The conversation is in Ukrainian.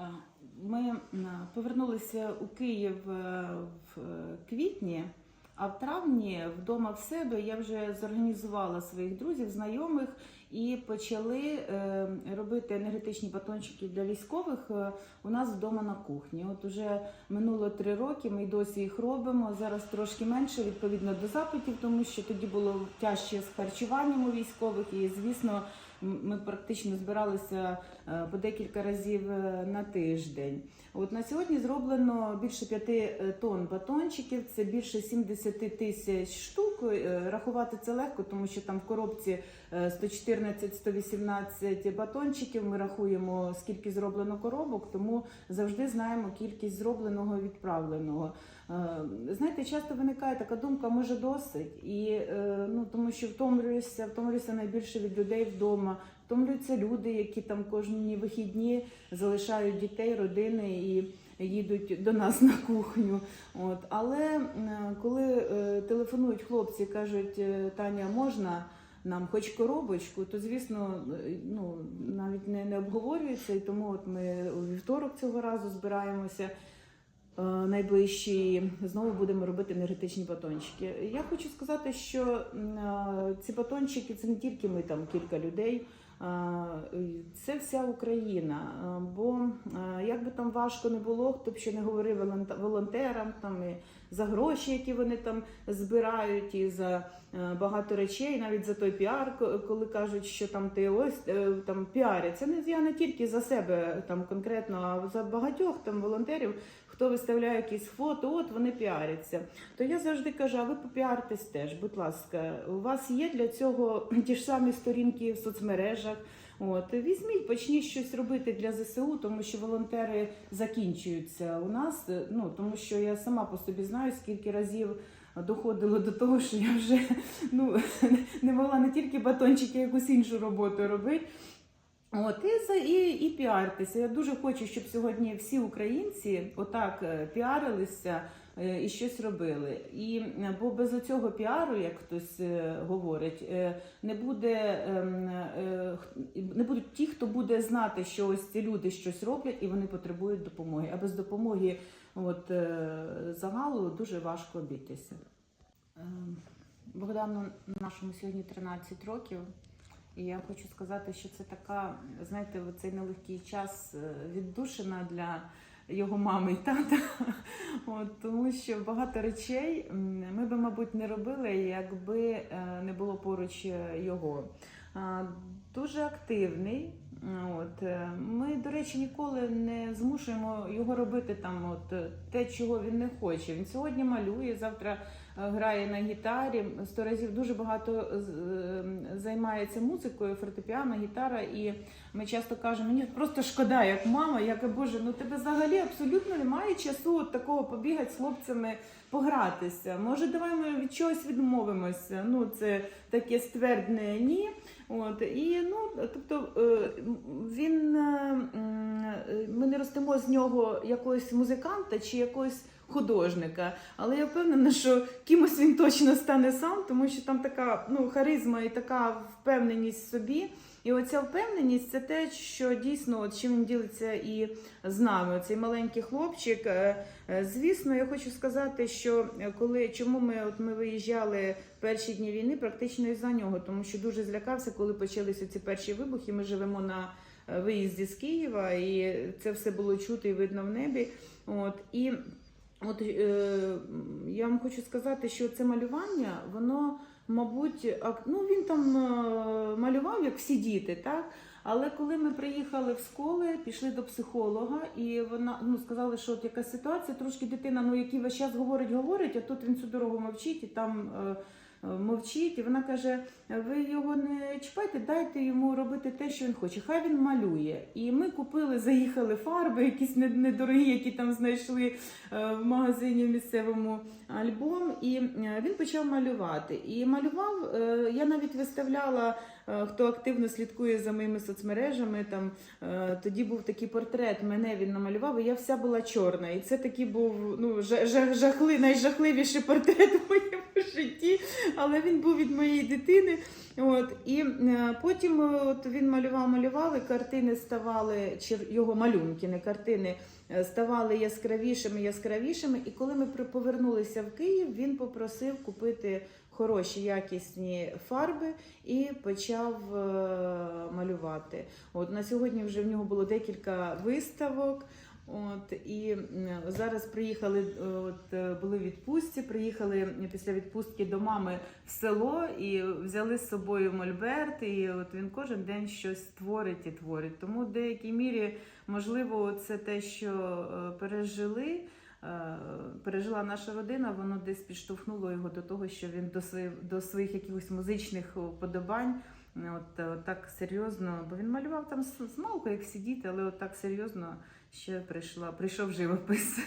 А, Ми повернулися у Київ е, в е, квітні, а в травні вдома в себе я вже зорганізувала своїх друзів, знайомих і почали е, робити енергетичні батончики для військових е, у нас вдома на кухні. От уже минуло три роки, ми й досі їх робимо. Зараз трошки менше відповідно до запитів, тому що тоді було тяжче з харчуванням у військових, і звісно. Ми практично збиралися е, по декілька разів е, на тиждень. От на сьогодні зроблено більше 5 тонн батончиків, це більше 70 тисяч штук. Е, Рахувати це легко, тому що там в коробці е, 114-118 батончиків. Ми рахуємо скільки зроблено коробок, тому завжди знаємо кількість зробленого і відправленого. Е, Знаєте, часто виникає така думка, може досить, і е, ну тому що втомлююся, втомлююся найбільше від людей вдома. Втомлюються люди, які там кожні вихідні залишають дітей, родини і їдуть до нас на кухню. От але е, коли телефонують хлопці, кажуть, Таня, можна? Нам хоч коробочку, то звісно, ну навіть не, не обговорюється, і тому от ми у вівторок цього разу збираємося найближчі знову будемо робити енергетичні батончики. Я хочу сказати, що е, ці батончики це не тільки ми там кілька людей. е, Це вся Україна. Е, Бо е, як би там важко не було, хто б ще не говорив волонт- волонтерам там і за гроші, які вони там збирають, і за е, багато речей, навіть за той піар, коли кажуть, що там ти ось е, там піарять. Це не я не тільки за себе там конкретно, а за багатьох там волонтерів, хто виставляє якісь фото, от вони піаряться. То я завжди кажу, а ви попіартесь теж, будь ласка, у вас є для цього ті ж самі сторінки в соцмережах. От візьміть, почніть щось робити для ЗСУ, тому що волонтери закінчуються у нас. е, Ну тому що я сама по собі знаю, скільки разів доходило до того, що я вже ну не могла не тільки батончики, а якусь іншу роботу робити. От і і, і піаритися. Я дуже хочу, щоб сьогодні всі українці отак е, піарилися і щось робили. І е, бо без цього піару, як хтось е, говорить, е, не буде ем, е, не будуть ті, хто буде знати, що ось ці люди щось роблять і вони потребують допомоги. А без допомоги от, е, загалу дуже важко обійтися. Богдану нашому сьогодні 13 років. І я хочу сказати, що це така, знаєте, цей нелегкий час е, віддушина для його мами і тата. От, тому що багато речей ми би, мабуть, не робили, якби е, не було поруч е, його. Дуже активний. От е, ми, до речі, ніколи не змушуємо його робити там, от те, чого він не хоче. Він сьогодні малює, завтра е, грає на гітарі. Сто разів дуже багато е, займається музикою, фортепіано, гітара. І ми часто кажемо, мені просто шкода, як мама, я кажу, Боже, ну тебе взагалі абсолютно немає часу от такого побігати з хлопцями, погратися. Може, давай ми від чогось відмовимося. Ну, це таке ствердне ні. От і ну тобто е, він е, ми не ростемо з нього якогось музиканта чи якогось художника, але я впевнена, що кимось він точно стане сам, тому що там така ну харизма і така впевненість в собі. І оця впевненість це те, що дійсно от чим він ділиться і з нами. Цей маленький хлопчик. Е, е, Звісно, я хочу сказати, що е, коли чому ми от ми виїжджали перші дні війни, практично із-за нього, тому що дуже злякався, коли почалися ці перші вибухи. Ми живемо на виїзді з Києва, і це все було чути і видно в небі. От і от е, я вам хочу сказати, що це малювання, воно, мабуть, ну він там е, малював, як всі діти, так. Але коли ми приїхали в школи, пішли до психолога, і вона ну сказали, що от якась ситуація, трошки дитина, ну який весь час говорить, говорить, а тут він всю дорогу мовчить і там. е, Мовчить, і вона каже: ви його не чіпайте, дайте йому робити те, що він хоче. Хай він малює. І ми купили, заїхали фарби, якісь недорогі, які там знайшли е, в магазині місцевому альбом. І е, він почав малювати. І малював. е, Я навіть виставляла, хто активно слідкує за моїми соцмережами. Там тоді був такий портрет. Мене він намалював, і я вся була чорна. І це такий був ну жа- жа- жахли, найжахливіший портрет в моєму житті. але він був від моєї дитини. От, і е, потім е, от він малював, малював, і картини ставали, чер- його малюнки, не картини, е, ставали яскравішими, яскравішими. І коли ми повернулися в Київ, він попросив купити хороші якісні фарби і почав малювати. От на сьогодні вже в нього було декілька виставок. От і зараз приїхали, от е, були відпустці. Приїхали після відпустки до мами в село і взяли з собою мольберт. І от він кожен день щось творить і творить. Тому в деякій мірі, можливо, це те, що е, пережили. е, Пережила наша родина, воно десь підштовхнуло його до того, що він до своїх, до своїх якихось музичних вподобань от, е, так серйозно, бо він малював там з, малку, як всі діти, але от так серйозно ще прийшла, прийшов живопис.